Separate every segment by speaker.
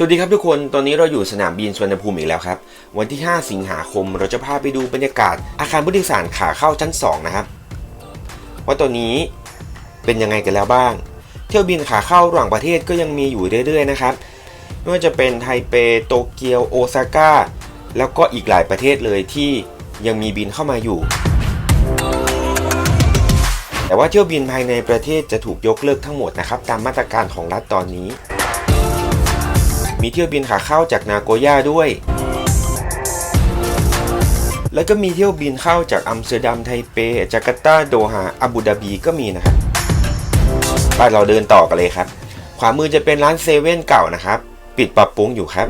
Speaker 1: สวัสดีครับทุกคน ตอนนี้เราอยู่สนามบินสุวรรณภูมิอีกแล้วครับ วันที่ 5 สิงหาคม เราจะพาไปดูบรรยากาศอาคารผู้โดยสารขาเข้าชั้น 2 นะครับ ว่าตอนนี้เป็นยังไงกันแล้วบ้าง เที่ยวบินขาเข้าระหว่างประเทศก็ยังมีอยู่เรื่อยๆนะครับ ไม่ว่าจะเป็นไทเป โตเกียว โอซาก้า แล้วก็อีกหลายประเทศเลยที่ยังมีบินเข้ามาอยู่ แต่ว่าเที่ยวบินภายในประเทศจะถูกยกเลิกทั้งหมดนะครับ ตามมาตรการของรัฐตอนนี้ มีเที่ยวบินขาเข้าจากนาโกย่าด้วย แล้วก็มีเที่ยวบินเข้าจากอัมสเตอร์ดัมไทเป จาการ์ตาโดฮาอาบูดาบีก็มีนะครับไปเราเดินต่อกันเลยครับ ขวามือจะเป็นร้านเซเว่นเก่านะครับ ปิดปรับปรุงอยู่ครับ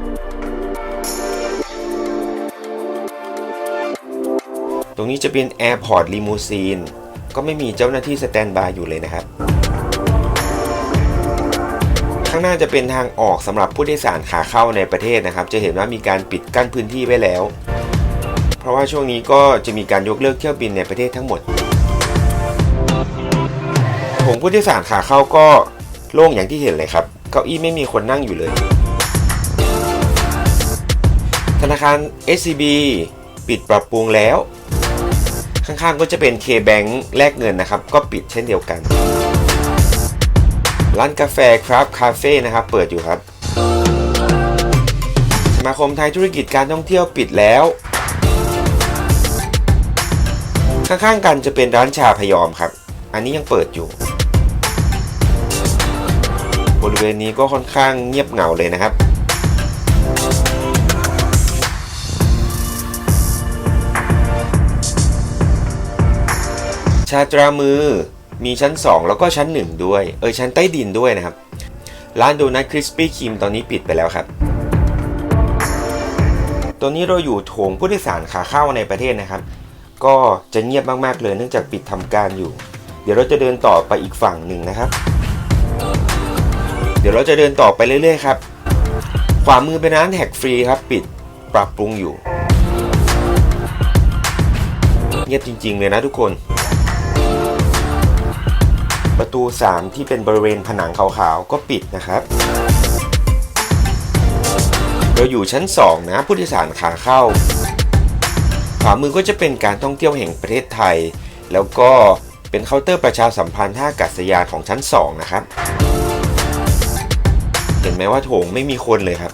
Speaker 1: ตรงนี้จะเป็นแอร์พอร์ตลิมูซีนก็ไม่มีเจ้าหน้าที่สแตนบายอยู่เลยนะครับางหน้าจะเป็นทางออกสำหรับผู้โดยสารขาเข้าในประเทศนะครับ จะเห็นว่ามีการปิดกั้นพื้นที่ไว้แล้ว เพราะว่าช่วงนี้ก็จะมีการยกเลิกเที่ยวบินในประเทศทั้งหมดโถงผู้โดยสารขาเข้าก็โล่งอย่างที่เห็นเลยครับ เก้าอี้ไม่มีคนนั่งอยู่เลย ธนาคาร SCB ปิดปรับปรุงแล้ว ข้างๆก็จะเป็น K-Bank แลกเงินนะครับ ก็ปิดเช่นเดียวกัน ร้านกาแฟครับคาเฟ่นะครับเปิดอยู่ครับ สมาคมไทยธุรกิจการท่องเที่ยวปิดแล้ว ข้างๆกันจะเป็นร้านชาพยอมครับ อันนี้ยังเปิดอยู่ บริเวณนี้ก็ค่อนข้างเงียบเหงาเลยนะครับชาตรามือ มีชั้น 2 แล้วก็ชั้น 1 ด้วย เออชั้นใต้ดินด้วยนะครับ ร้านโดนัทคริสปี้ครีมตอนนี้ปิดไปแล้วครับ ตอนนี้เราอยู่โถงผู้โดยสารขาเข้าในประเทศนะครับ ก็จะเงียบมากๆเลยเนื่องจากปิดทำการอยู่ เดี๋ยวเราจะเดินต่อไปอีกฝั่งหนึ่งนะครับ เดี๋ยวเราจะเดินต่อไปเรื่อยๆครับ ขวามือเป็นร้านแท็กฟรีครับ ปิดปรับปรุงอยู่ เงียบจริง ๆ เลยนะทุกคน ประตู 3 ที่เป็นบริเวณผนังขาวๆ ก็ปิดนะครับ เราอยู่ชั้น 2 นะผู้โดยสารขาเข้า ขวามือก็จะเป็นการท่องเที่ยวแห่งประเทศไทย แล้วก็เป็นเคาน์เตอร์ประชาสัมพันธ์ท่าอากาศยานของชั้น 2 นะครับ เห็นไหมว่าโถงไม่มีคนเลยครับ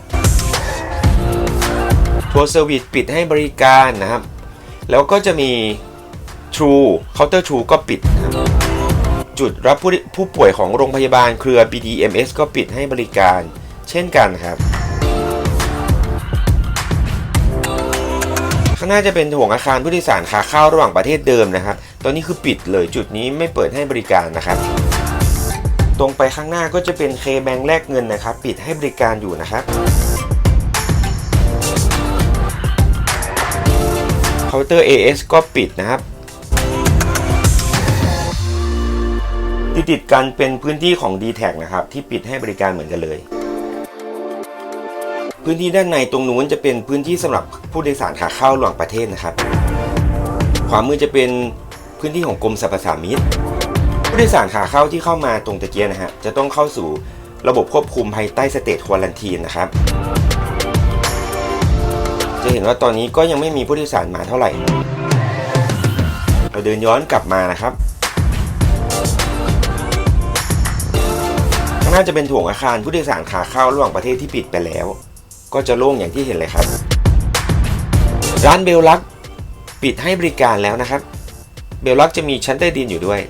Speaker 1: ทัวร์เซอร์วิสปิดให้บริการนะครับ แล้วก็จะมี True เคาน์เตอร์ True ก็ปิดนะครับ จุดรับผู้ผู้ป่วยของโรงพยาบาลเครือ BDMS ก็ปิดให้บริการ เช่นกันครับ ข้างหน้าจะเป็นโถงอาคารผู้โดยสารขาเข้าระหว่างประเทศเดิมนะครับ ตอนนี้คือปิดเลยจุดนี้ไม่เปิดให้บริการนะครับ ตรงไปข้างหน้าก็จะเป็นเคแบงแลกเงินนะครับ ปิดให้บริการอยู่นะครับเคาน์เตอร์ AS ก็ปิดนะครับ ติดติดกันเป็นพื้นที่ของ d t แทนะครับที่ปิดให้บริการเหมือนกันเลย พื้นที่ด้านในตรงนู้นจะเป็นพื้นที่สำหรับผู้โดยสารขาเข้าระหว่างประเทศนะครับ ขวามือจะเป็นพื้นที่ของกรมสรรพสามิตผู้โดยสารขาเข้าที่เข้ามาตรงตะเกียนะฮะจะต้องเข้าสู่ระบบควบคุมภายใต้สเตทควอลันทีนนะครับ จะเห็นว่าตอนนี้ก็ยังไม่มีผู้โดยสารมาเท่าไหร่ เราเดินย้อนกลับมานะครับ น้าจะเป็นโถงอาคารผู้โดยสารขาเข้าระหว่างประเทศที่ปิดไปแล้ว ก็จะโล่งอย่างที่เห็นเลยครับ ร้านเบลลักปิดให้บริการแล้วนะครับ เบลลักจะมีชั้นใต้ดินอยู่ด้วย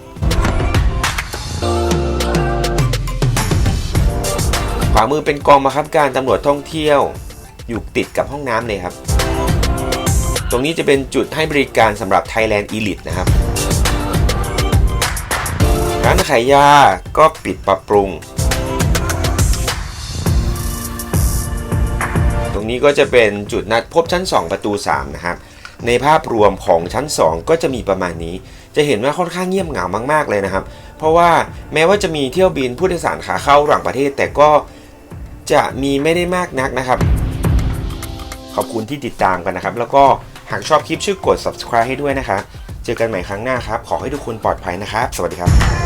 Speaker 1: ขวามือเป็นกองบังคับการตำรวจท่องเที่ยว อยู่ติดกับห้องน้ำเลยครับ ตรงนี้จะเป็นจุดให้บริการสำหรับ Thailand Elite นะครับร้านขายยาก็ปิดปรับปรุง รงนี้ก็จะเป็นจุดนัดพบชั้น 2 ประตู 3 นะครับ ในภาพรวมของชั้น 2 ก็จะมีประมาณนี้ จะเห็นว่าค่อนข้างเงียบเหงามากๆเลยนะครับ เพราะว่าแม้ว่าจะมีเที่ยวบินผู้โดยสารขาเข้าระหว่างประเทศ แต่ก็จะมีไม่ได้มากนักนะครับ ขอบคุณที่ติดตามกันนะครับ แล้วก็หากชอบคลิปช่วยกด subscribe ให้ด้วยนะครับเจอกันใหม่ครั้งหน้าครับ ขอให้ทุกคนปลอดภัยนะครับ สวัสดีครับ